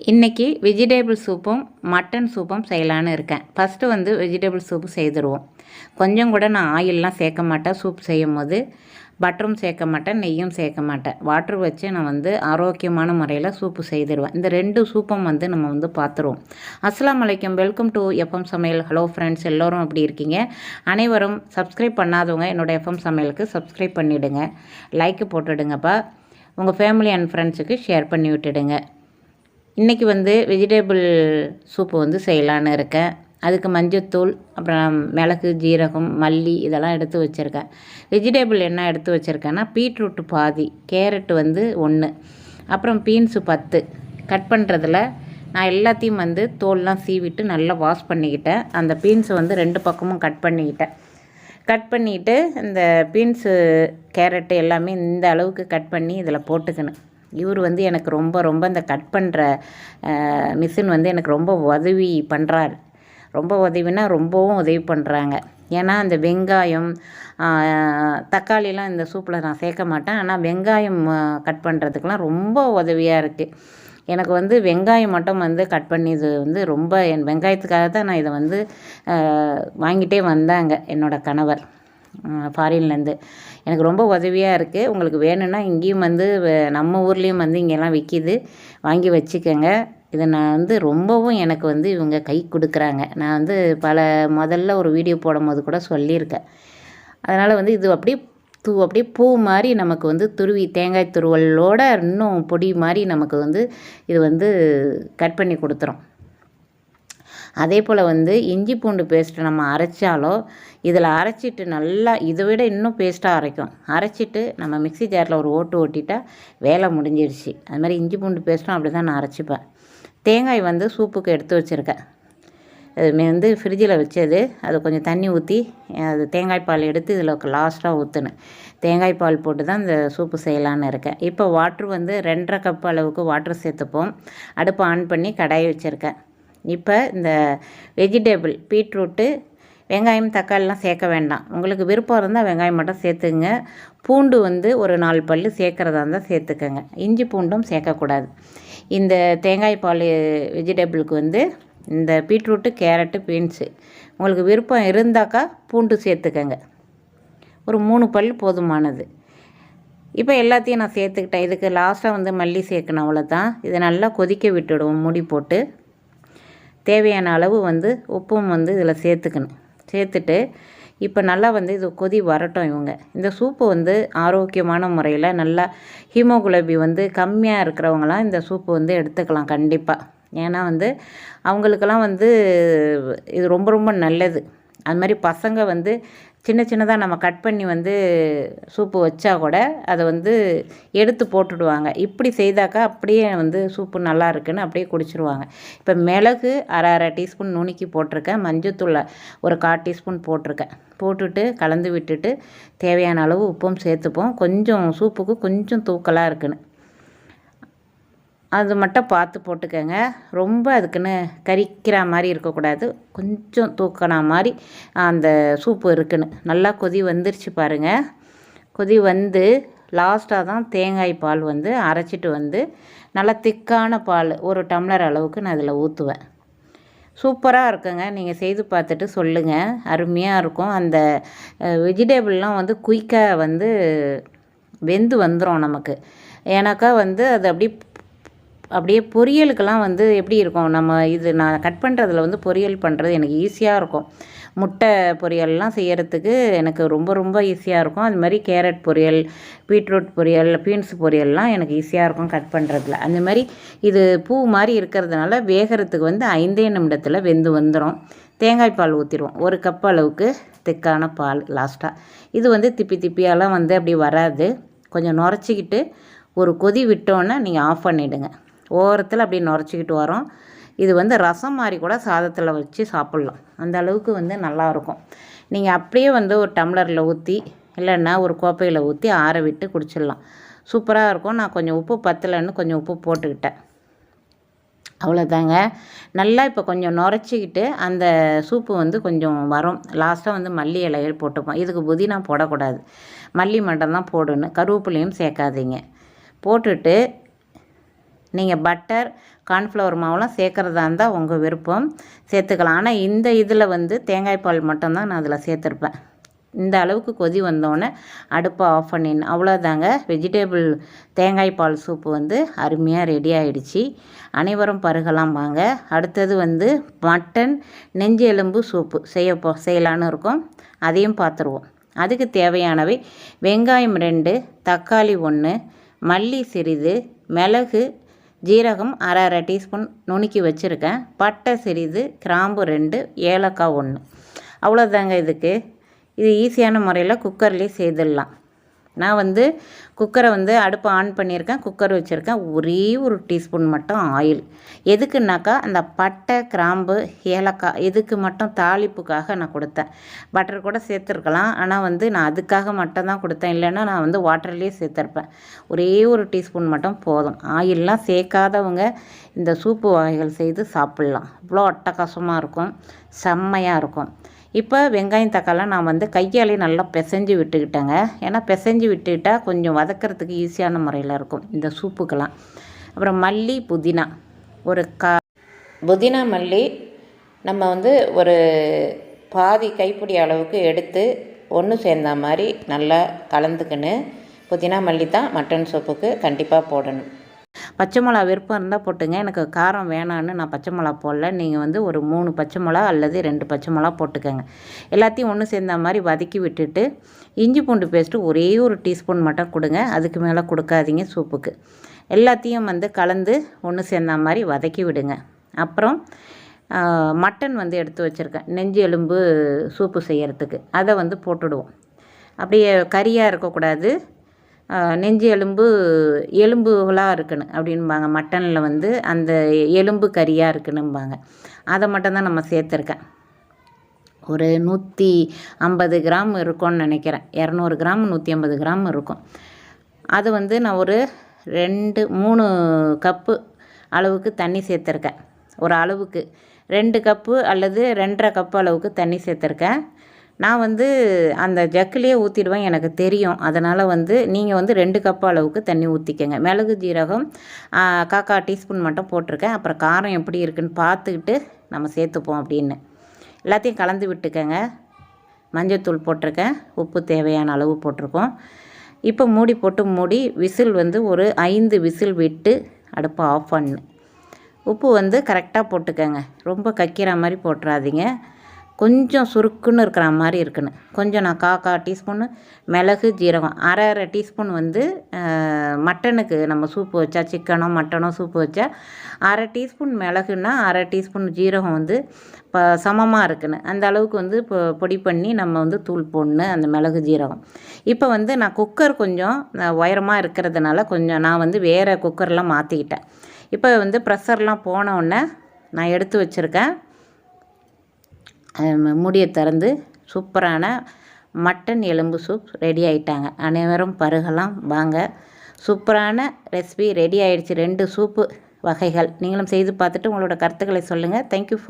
இன்றைக்கி vegetable சூப்பும் mutton சூப்பும் செய்யலான்னு இருக்கேன். ஃபஸ்ட்டு வந்து வெஜிடபிள் சூப்பு செய்துருவோம். கொஞ்சம் கூட நான் ஆயிலெலாம் சேர்க்க மாட்டேன். சூப் செய்யும் போது பட்டரும் சேர்க்க மாட்டேன் நெய்யும் சேர்க்க மாட்டேன். வாட்டர் வச்சு நான் வந்து ஆரோக்கியமான முறையில் சூப்பு செய்திருவேன். இந்த ரெண்டு சூப்பும் வந்து நம்ம வந்து பார்த்துருவோம் அஸ்லாம் வலைக்கம் வெல்கம் டு எஃப்எம் சமையல். ஹலோ ஃப்ரெண்ட்ஸ் எல்லோரும் அப்படி இருக்கீங்க? அனைவரும் சப்ஸ்கிரைப் பண்ணாதவங்க என்னோடய எஃப்எம் சமையலுக்கு சப்ஸ்கிரைப் பண்ணிவிடுங்க லைக்கு போட்டுடுங்கப்பா. உங்கள் ஃபேமிலி அண்ட் ஃப்ரெண்ட்ஸுக்கு ஷேர் பண்ணி விட்டுடுங்க. இன்றைக்கி வந்து வெஜிடேபிள் சூப்பு வந்து செய்யலான்னு இருக்கேன். அதுக்கு மஞ்சத்தூள் அப்புறம் மிளகு ஜீரகம் மல்லி இதெல்லாம் எடுத்து வச்சுருக்கேன். வெஜிடேபிள் என்ன எடுத்து வச்சுருக்கேன்னா பீட்ரூட்டு பாதி கேரட் வந்து ஒன்று அப்புறம் பீன்ஸு பத்து. கட் பண்ணுறதுல நான் எல்லாத்தையும் வந்து தோல்லாம் சீவிட்டு நல்லா வாஷ் பண்ணிக்கிட்டேன். அந்த பீன்ஸை வந்து ரெண்டு பக்கமும் கட் பண்ணிக்கிட்டேன். கட் பண்ணிவிட்டு இந்த பீன்ஸு கேரட்டு எல்லாமே இந்த அளவுக்கு கட் பண்ணி இதில் போட்டுக்கணும். இவர் வந்து எனக்கு ரொம்ப ரொம்ப இந்த கட் பண்ணுற மிஷின் வந்து எனக்கு ரொம்ப உதவி பண்ணுறாரு ரொம்ப உதவினா ரொம்பவும் உதவி பண்ணுறாங்க ஏன்னா அந்த வெங்காயம் தக்காளிலாம் இந்த சூப்பில் நான் சேர்க்க மாட்டேன். ஆனால் வெங்காயம் கட் பண்ணுறதுக்கெலாம் ரொம்ப உதவியாக இருக்குது எனக்கு வந்து வெங்காயம் மட்டும் வந்து கட் பண்ணியது வந்து ரொம்ப என் வெங்காயத்துக்காக தான் நான் இதை வந்து வாங்கிட்டே வந்தாங்க என்னோடய கணவர். ஃபாரின்லேருந்து எனக்கு ரொம்ப உதவியாக இருக்குது உங்களுக்கு வேணும்னா இங்கேயும் வந்து நம்ம ஊர்லேயும் வந்து இங்கெல்லாம் விற்கிது வாங்கி வச்சுக்கோங்க. இதை நான் வந்து ரொம்பவும் எனக்கு வந்து இவங்க கை கொடுக்குறாங்க. நான் வந்து பல முதல்ல ஒரு வீடியோ போடும்போது கூட சொல்லியிருக்கேன். அதனால் வந்து இது அப்படியே தூ அப்படியே பூ மாதிரி நமக்கு வந்து துருவி தேங்காய் துருவலோட இன்னும் பொடி மாதிரி நமக்கு வந்து இது வந்து கட் பண்ணி கொடுத்துரும். அதே போல் வந்து இஞ்சி பூண்டு பேஸ்ட்டு நம்ம அரைச்சாலோ இதில் அரைச்சிட்டு நல்லா இதை விட இன்னும் பேஸ்ட்டாக அரைக்கும். அரைச்சிட்டு நம்ம மிக்சி ஜாரில் ஒரு ஓட்டு ஓட்டிட்டா வேலை முடிஞ்சிடுச்சு அது மாதிரி இஞ்சி பூண்டு பேஸ்ட்டும் அப்படி தான் நான் அரைச்சிப்பேன். தேங்காய் வந்து சூப்புக்கு எடுத்து வச்சுருக்கேன். அது வந்து ஃப்ரிட்ஜில் வச்சது. அது கொஞ்சம் தண்ணி ஊற்றி அது தேங்காய் பால் எடுத்து இதில் லாஸ்ட்டாக ஊற்றுனேன் தேங்காய் பால் போட்டு தான் இந்த சூப்பு செய்யலான்னு இருக்கேன். இப்போ வாட்ரு வந்து ரெண்டரை கப் அளவுக்கு வாட்ரு சேர்த்துப்போம். அடுப்பு ஆன் பண்ணி கடாயை வச்சுருக்கேன். இப்போ இந்த வெஜிடேபிள் பீட்ரூட்டு வெங்காயம் தக்காளிலாம் சேர்க்க வேண்டாம். உங்களுக்கு விருப்பம் இருந்தால் வெங்காயம் மட்டும் சேர்த்துங்க பூண்டு வந்து ஒரு நாலு பல் சேர்க்குறதா இருந்தால் சேர்த்துக்கோங்க. இஞ்சி பூண்டும் சேர்க்கக்கூடாது. இந்த தேங்காய் பால் வெஜிடபிளுக்கு வந்து இந்த பீட்ரூட்டு கேரட்டு பீன்ஸு உங்களுக்கு விருப்பம் இருந்தாக்கா பூண்டு சேர்த்துக்கோங்க. ஒரு மூணு பல் போதுமானது. இப்போ எல்லாத்தையும் நான் சேர்த்துக்கிட்டேன். இதுக்கு லாஸ்ட்டாக வந்து மல்லி சேர்க்கணும் அவ்வளோதான். இதை நல்லா கொதிக்க விட்டுடுவோம் மூடி போட்டு. தேவையான அளவு வந்து உப்பும் வந்து இதில் சேர்த்துக்கணும். சேர்த்துட்டு இப்போ நல்லா வந்து இது கொதி வரட்டும் இவங்க. இந்த சூப்பு வந்து ஆரோக்கியமான முறையில் நல்லா ஹீமோகுளோபி வந்து கம்மியாக இருக்கிறவங்களாம் இந்த சூப்பு வந்து எடுத்துக்கலாம் கண்டிப்பாக. ஏன்னா வந்து அவங்களுக்கெல்லாம் வந்து இது ரொம்ப ரொம்ப நல்லது. அது மாதிரி பசங்க வந்து சின்ன சின்னதாக நம்ம கட் பண்ணி வந்து சூப்பு வச்சா கூட அதை வந்து எடுத்து போட்டுடுவாங்க. இப்படி செய்தாக்கா அப்படியே வந்து சூப்பு நல்லா இருக்குன்னு அப்படியே குடிச்சிருவாங்க. இப்போ மிளகு அரை அரை டீஸ்பூன் நுணுக்கி போட்டிருக்கேன். மஞ்சத்தூள் ஒரு கால் டீஸ்பூன் போட்டிருக்கேன். போட்டுட்டு கலந்து விட்டுட்டு தேவையான அளவு உப்பும் சேர்த்துப்போம். கொஞ்சம் சூப்புக்கு கொஞ்சம் தூக்கலாக இருக்குன்னு. அது மட்டும் பார்த்து போட்டுக்கோங்க. ரொம்ப அதுக்குன்னு கறிக்கிற மாதிரி இருக்கக்கூடாது. கொஞ்சம் தூக்கின மாதிரி அந்த சூப்பு இருக்குன்னு. நல்லா கொதி வந்துருச்சு பாருங்கள் கொதி வந்து லாஸ்ட்டாக தான் தேங்காய் பால் வந்து அரைச்சிட்டு வந்து நல்லா திக்கான பால் ஒரு டம்ளர் அளவுக்கு நான் அதில் ஊற்றுவேன். சூப்பராக இருக்குங்க. நீங்கள் செய்து பார்த்துட்டு சொல்லுங்கள் அருமையாக இருக்கும். அந்த வெஜிடேபிள்லாம் வந்து குயிக்காக வந்து வெந்து வந்துடும் நமக்கு. ஏன்னாக்கா வந்து அது அப்படி அப்படியே பொரியலுக்கெல்லாம் வந்து எப்படி இருக்கும்? நம்ம இது நான் கட் பண்ணுறதுல வந்து பொரியல் பண்ணுறது எனக்கு ஈஸியாக இருக்கும். முட்டை பொரியல்லாம் செய்கிறதுக்கு எனக்கு ரொம்ப ரொம்ப ஈஸியாக இருக்கும். அது மாதிரி கேரட் பொரியல் பீட்ரூட் பொரியல் பீன்ஸ் பொரியல்லாம் எனக்கு ஈஸியாக இருக்கும் கட் பண்ணுறதுல அந்த மாதிரி இது பூ மாதிரி இருக்கிறதுனால வேகிறதுக்கு வந்து ஐந்தே நிமிடத்தில் வெந்து வந்துடும் தேங்காய் பால் ஊற்றிடுவோம் ஒரு கப் அளவுக்கு திக்கான பால் லாஸ்ட்டாக இது வந்து திப்பி திப்பியாலாம் வந்து அப்படி வராது. கொஞ்சம் நுரைச்சிக்கிட்டு ஒரு கொதி விட்டோன்னே நீங்கள் ஆஃப் பண்ணிவிடுங்க ஓரத்தில் அப்படி நுரைச்சிக்கிட்டு வரோம். இது வந்து ரசம் மாதிரி கூட சாதத்தில் வச்சு சாப்பிட்லாம். அந்த அளவுக்கு வந்து நல்லாயிருக்கும் நீங்கள் அப்படியே வந்து ஒரு டம்ளரில் ஊற்றி இல்லைன்னா ஒரு கோப்பையில் ஊற்றி ஆற விட்டு குடிச்சிடலாம். சூப்பராக இருக்கும். நான் கொஞ்சம் உப்பு பத்தலைன்னு கொஞ்சம் உப்பு போட்டுக்கிட்டேன். அவ்வளோதாங்க நல்லா இப்போ கொஞ்சம் நுரைச்சிக்கிட்டு அந்த சூப்பு வந்து கொஞ்சம் வரும். லாஸ்ட்டாக வந்து மல்லி இலைகள் போட்டுப்போம். இதுக்கு புதினா போடக்கூடாது. மல்லி மட்டும் தான் போடணும். கருவேப்பிலையும் சேர்க்காதீங்க. போட்டுட்டு நீங்கள் பட்டர் கார்ன்ஃப்ளவர் மாவுலாம் சேர்க்குறதா இருந்தால் உங்கள் விருப்பம். சேர்த்துக்கலாம். ஆனால் இந்த இதில் வந்து தேங்காய் பால் மட்டும்தான் நான் அதில் சேர்த்துருப்பேன். இந்த அளவுக்கு கொதி வந்தோடனே அடுப்பை ஆஃப் பண்ணிடணும். அவ்வளோதாங்க. வெஜிடேபிள் தேங்காய் பால் சூப்பு வந்து அருமையாக ரெடி ஆகிடுச்சி அனைவரும் பருகலாம் வாங்க. அடுத்தது வந்து மட்டன் நெஞ்சு எலும்பு சூப்பு செய்ய போ செய்யலான்னு இருக்கோம். அதையும் பார்த்துருவோம். அதுக்கு தேவையானவை வெங்காயம் ரெண்டு தக்காளி ஒன்று மல்லி சிறிது மிளகு ஜீரகம் அரை அரை டீஸ்பூன் நுணுக்கி வச்சுருக்கேன். பட்டை சிறிது கிராம்பு ரெண்டு ஏலக்காய் ஒன்று. அவ்வளோதாங்க இதுக்கு. இது ஈஸியான முறையில் குக்கர்லேயே செய்திடலாம். நான் வந்து குக்கரை வந்து அடுப்பை ஆன் பண்ணியிருக்கேன் குக்கர் வச்சுருக்கேன். ஒரே ஒரு டீஸ்பூன் மட்டும் ஆயில். எதுக்குன்னாக்கா அந்த பட்டை கிராம்பு ஏலக்காய் இதுக்கு மட்டும் தாளிப்புக்காக நான் கொடுத்தேன். பட்டர் கூட சேர்த்துருக்கலாம். ஆனால் வந்து நான் அதுக்காக மட்டும் தான் கொடுத்தேன். இல்லைன்னா நான் வந்து வாட்டர்லேயே சேர்த்துருப்பேன். ஒரே ஒரு டீஸ்பூன் மட்டும் போதும். ஆயிலெலாம் சேர்க்காதவங்க இந்த சூப்பு வகைகள் செய்து சாப்பிட்லாம். இவ்வளோ அட்டகாசமாக இருக்கும். செம்மையாக இருக்கும். இப்போ வெங்காயம் தக்காளி நான் வந்து கையாலே நல்லா பிசைஞ்சு விட்டுக்கிட்டேங்க. ஏன்னா பிசைஞ்சு விட்டுக்கிட்டால் கொஞ்சம் வதக்கிறதுக்கு ஈஸியான முறையில் இருக்கும் இந்த சூப்புக்கெல்லாம். அப்புறம் மல்லி புதினா. ஒரு கா புதினா மல்லி நம்ம வந்து ஒரு பாதி கைப்பிடி அளவுக்கு எடுத்து ஒன்று சேர்ந்த மாதிரி நல்லா கலந்துக்கின்னு புதினா மல்லி தான் மட்டன் சூப்புக்கு கண்டிப்பாக போடணும். பச்சை மிளகா விருப்பம் இருந்தால் போட்டுங்க. எனக்கு காரம் வேணான்னு நான் பச்சை மிளகா போடல. நீங்கள் வந்து ஒரு மூணு பச்சை மிளகா அல்லது ரெண்டு பச்சை மிளகா போட்டுக்கோங்க. எல்லாத்தையும் ஒன்று சேர்ந்த மாதிரி வதக்கி விட்டுட்டு இஞ்சி பூண்டு பேஸ்ட்டு ஒரே ஒரு டீஸ்பூன் மட்டும் கொடுங்க. அதுக்கு மேலே கொடுக்காதீங்க சூப்புக்கு. எல்லாத்தையும் வந்து கலந்து ஒன்று சேர்ந்த மாதிரி வதக்கி விடுங்க. அப்புறம் மட்டன் வந்து எடுத்து வச்சுருக்கேன். நெஞ்சு எலும்பு சூப்பு செய்கிறதுக்கு அதை வந்து போட்டுடுவோம். அப்படியே கறியாக இருக்கக்கூடாது. நெஞ்சு எலும்பு எலும்புகளாக இருக்கணும் அப்படின்பாங்க. மட்டனில் வந்து அந்த எலும்பு கறியாக இருக்கணும்பாங்க. அதை மட்டும்தான் நம்ம சேர்த்துருக்கேன். ஒரு நூற்றி ஐம்பது கிராம் இருக்கும்னு நினைக்கிறேன். இரநூறு கிராம் நூற்றி ஐம்பது கிராம் இருக்கும். அது வந்து நான் ஒரு ரெண்டு மூணு கப்பு அளவுக்கு தண்ணி சேர்த்துருக்கேன். ஒரு அளவுக்கு. ரெண்டு கப்பு அல்லது ரெண்டரை கப்பு அளவுக்கு தண்ணி சேர்த்துருக்கேன். நான் வந்து அந்த ஜக்குலேயே ஊற்றிடுவேன் எனக்கு தெரியும். அதனால் வந்து நீங்கள் வந்து ரெண்டு கப் அளவுக்கு தண்ணி ஊற்றிக்கங்க மிளகு ஜீரகம் காக்கா டீஸ்பூன் மட்டும் போட்டிருக்கேன். அப்புறம் காரம் எப்படி இருக்குன்னு பார்த்துக்கிட்டு நம்ம சேர்த்துப்போம் அப்படின்னு. எல்லாத்தையும் கலந்து விட்டுக்கங்க. மஞ்சத்தூள் போட்டிருக்கேன். உப்பு தேவையான அளவு போட்டிருக்கோம். இப்போ மூடி போட்டு மூடி விசில் வந்து ஒரு ஐந்து விசில் விட்டு அடுப்பை ஆஃப் பண்ணு. உப்பு வந்து கரெக்டாக போட்டுக்கோங்க. ரொம்ப கக்கிற மாதிரி போட்டுறாதீங்க. கொஞ்சம் சுருக்குன்னு இருக்கிற மாதிரி இருக்குன்னு கொஞ்சம் நான் கா கா டீஸ்பூன்னு மிளகு ஜீரகம் அரை அரை டீஸ்பூன் வந்து மட்டனுக்கு நம்ம சூப்பு வச்சா சிக்கனோ மட்டனோ சூப்பு வச்சா அரை டீஸ்பூன் மிளகுன்னா அரை டீஸ்பூன் ஜீரகம் வந்து இப்போ சமமாக இருக்குன்னு அந்த அளவுக்கு வந்து இப்போ பொடி பண்ணி நம்ம வந்து தூள் போடணும் அந்த மிளகு ஜீரகம். இப்போ வந்து நான் குக்கர் கொஞ்சம் உயரமாக இருக்கிறதுனால கொஞ்சம் நான் வந்து வேறு குக்கர்லாம் மாற்றிக்கிட்டேன் இப்போ வந்து ப்ரெஷர்லாம் போன நான் எடுத்து வச்சுருக்கேன். மூடியை திறந்து சூப்பரான மட்டன் எலும்பு சூப் ரெடி ஆகிட்டாங்க அனைவரும் பருகலாம் வாங்க. சூப்பரான ரெசிபி ரெடி ஆகிடுச்சு ரெண்டு சூப்பு வகைகள். நீங்களும் செய்து பார்த்துட்டு உங்களோட கருத்துக்களை சொல்லுங்கள் தேங்க்யூ ஃபார்